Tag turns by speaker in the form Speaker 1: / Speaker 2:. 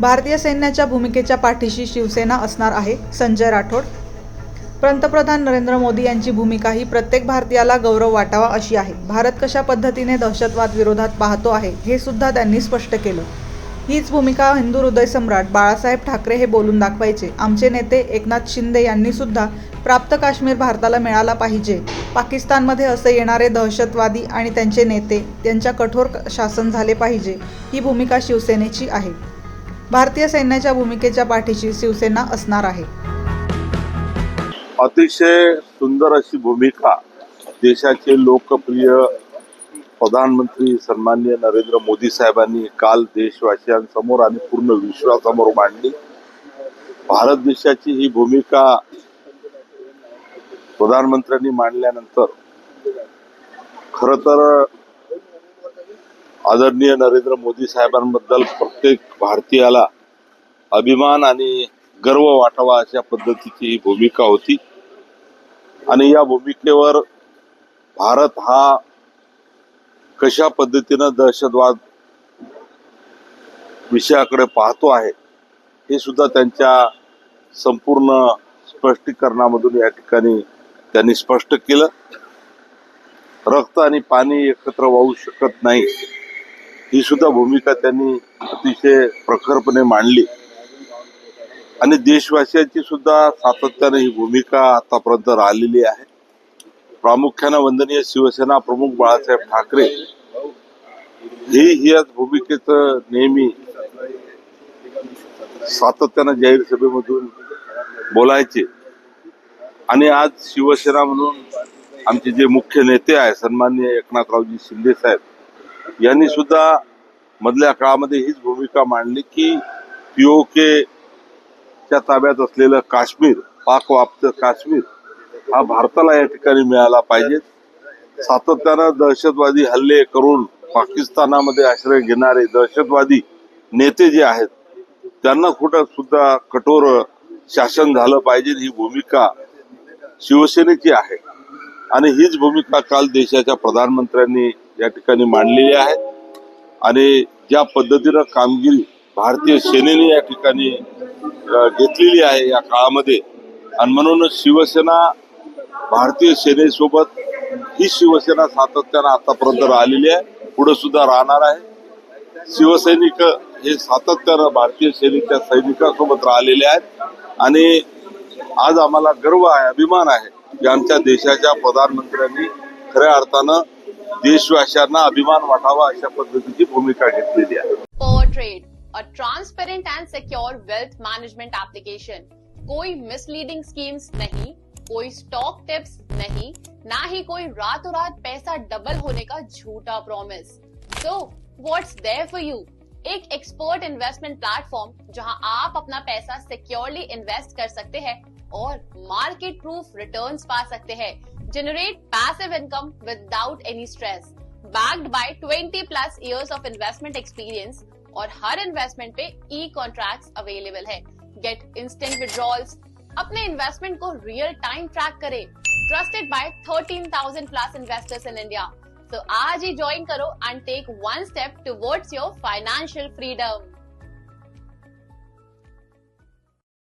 Speaker 1: भारतीय सैन्याच्या भूमिकेच्या पाठीशी शिवसेना असणार आहे संजय राठोड. पंतप्रधान नरेंद्र मोदी यांची भूमिका ही प्रत्येक भारतीयाला गौरव वाटावा अशी आहे. भारत कशा पद्धतीने दहशतवाद विरोधात पाहतो आहे हे सुद्धा त्यांनी स्पष्ट केलं. हीच भूमिका हिंदू हृदय सम्राट बाळासाहेब ठाकरे हे बोलून दाखवायचे. आमचे नेते एकनाथ शिंदे यांनी सुद्धा प्राप्त काश्मीर भारताला मिळाला पाहिजे. पाकिस्तानमध्ये असे येणारे दहशतवादी आणि त्यांचे नेते त्यांच्या कठोर क- शासन झाले पाहिजे ही भूमिका शिवसेनेची आहे. भारतीय सैन्याच्या भूमिकेच्या पाठीशी शिवसेना असणार आहे.
Speaker 2: अतिशय सुंदर अशी भूमिका देशाचे लोकप्रिय प्रधानमंत्री सन्माननीय नरेंद्र मोदी साहेबांनी काल देशवासियांसमोर आणि पूर्ण विश्वासमोर मांडली. भारत देशाची ही भूमिका प्रधानमंत्र्यांनी मांडल्यानंतर खर तर आदरणीय नरेंद्र मोदी साहेबांबद्दल प्रत्येक भारतीयाला अभिमान आणि गर्व वाटावा अशा पद्धतीची ही भूमिका होती. आणि या भूमिकेवर भारत हा कशा पद्धतीनं दहशतवाद विषयाकडे पाहतो आहे हे सुद्धा त्यांच्या संपूर्ण स्पष्टीकरणामधून या ठिकाणी त्यांनी स्पष्ट केलं. रक्त आणि पाणी एकत्र वाहू शकत नाही. ही सुद्धा भूमिका त्यांनी अतिशय प्रखरपणे मांडली. आणि देशवासियांची सुद्धा सातत्याने ही भूमिका आतापर्यंत राहिलेली आहे. प्रामुख्यानं वंदनीय शिवसेना प्रमुख बाळासाहेब ठाकरे ही याच भूमिकेचं नेहमी सातत्यानं जाहीर सभेमधून बोलायचे. आणि आज शिवसेना म्हणून आमचे जे मुख्य नेते आहे सन्माननीय एकनाथरावजी शिंदे साहेब यांनी सुद्धा मधल्या काळामध्ये हीच भूमिका मांडली की पीओके च्या ताब्यात असलेलं काश्मीर पाक वाप्त काश्मीर हा भारताला या ठिकाणी मिळाला पाहिजे. सातत्यानं दहशतवादी हल्ले करून पाकिस्तानामध्ये आश्रय घेणारे दहशतवादी नेते जे आहेत त्यांना कुठं सुद्धा कठोर शासन झालं पाहिजे ही भूमिका शिवसेनेची आहे. आणि हीच भूमिका काल देशाच्या प्रधानमंत्र्यांनी या ठिकाणी मांडलेली आहे. आणि ज्या पद्धतीनं कामगिरी भारतीय सेनेने या ठिकाणी घेतलेली आहे या काळामध्ये. आणि म्हणून शिवसेना भारतीय सेनेसोबत ही शिवसेना सातत्यानं आतापर्यंत राहिलेली आहे. पुढे सुद्धा राहणार आहे. शिवसैनिक हे सातत्यानं भारतीय सेनेच्या सैनिकांसोबत राहिलेले आहेत. आणि आज आम्हाला गर्व आहे अभिमान आहे की आमच्या देशाच्या प्रधानमंत्र्यांनी खऱ्या अर्थानं देशवासियांना अभिमान वाटावा अशा पद्धतीची भूमिका घेतलेली आहे.
Speaker 3: पर trade a transparent and secure wealth management application. कोई मिसलीडिंग स्कीम्स नहीं, कोई स्टॉक टिप्स नहीं, ना ही कोई रातों रात पैसा डबल होने का झूठा promise so what's there for you एक एक्सपर्ट इन्वेस्टमेंट प्लेटफॉर्म जहाँ आप अपना पैसा सिक्योरली इन्वेस्ट कर सकते हैं और मार्केट प्रूफ रिटर्न्स पा सकते हैं। Generate passive income without any stress backed by 20 plus years of investment experience और हर इन्वेस्टमेंट पे ई कॉन्ट्रैक्ट्स अवेलेबल है। गेट इंस्टेंट विड्रॉल्स अपने इन्वेस्टमेंट को रियल टाइम ट्रैक करें। Trusted by 13,000 plus investors in India तो आज ही ज्वाइन करो and take one step towards your financial freedom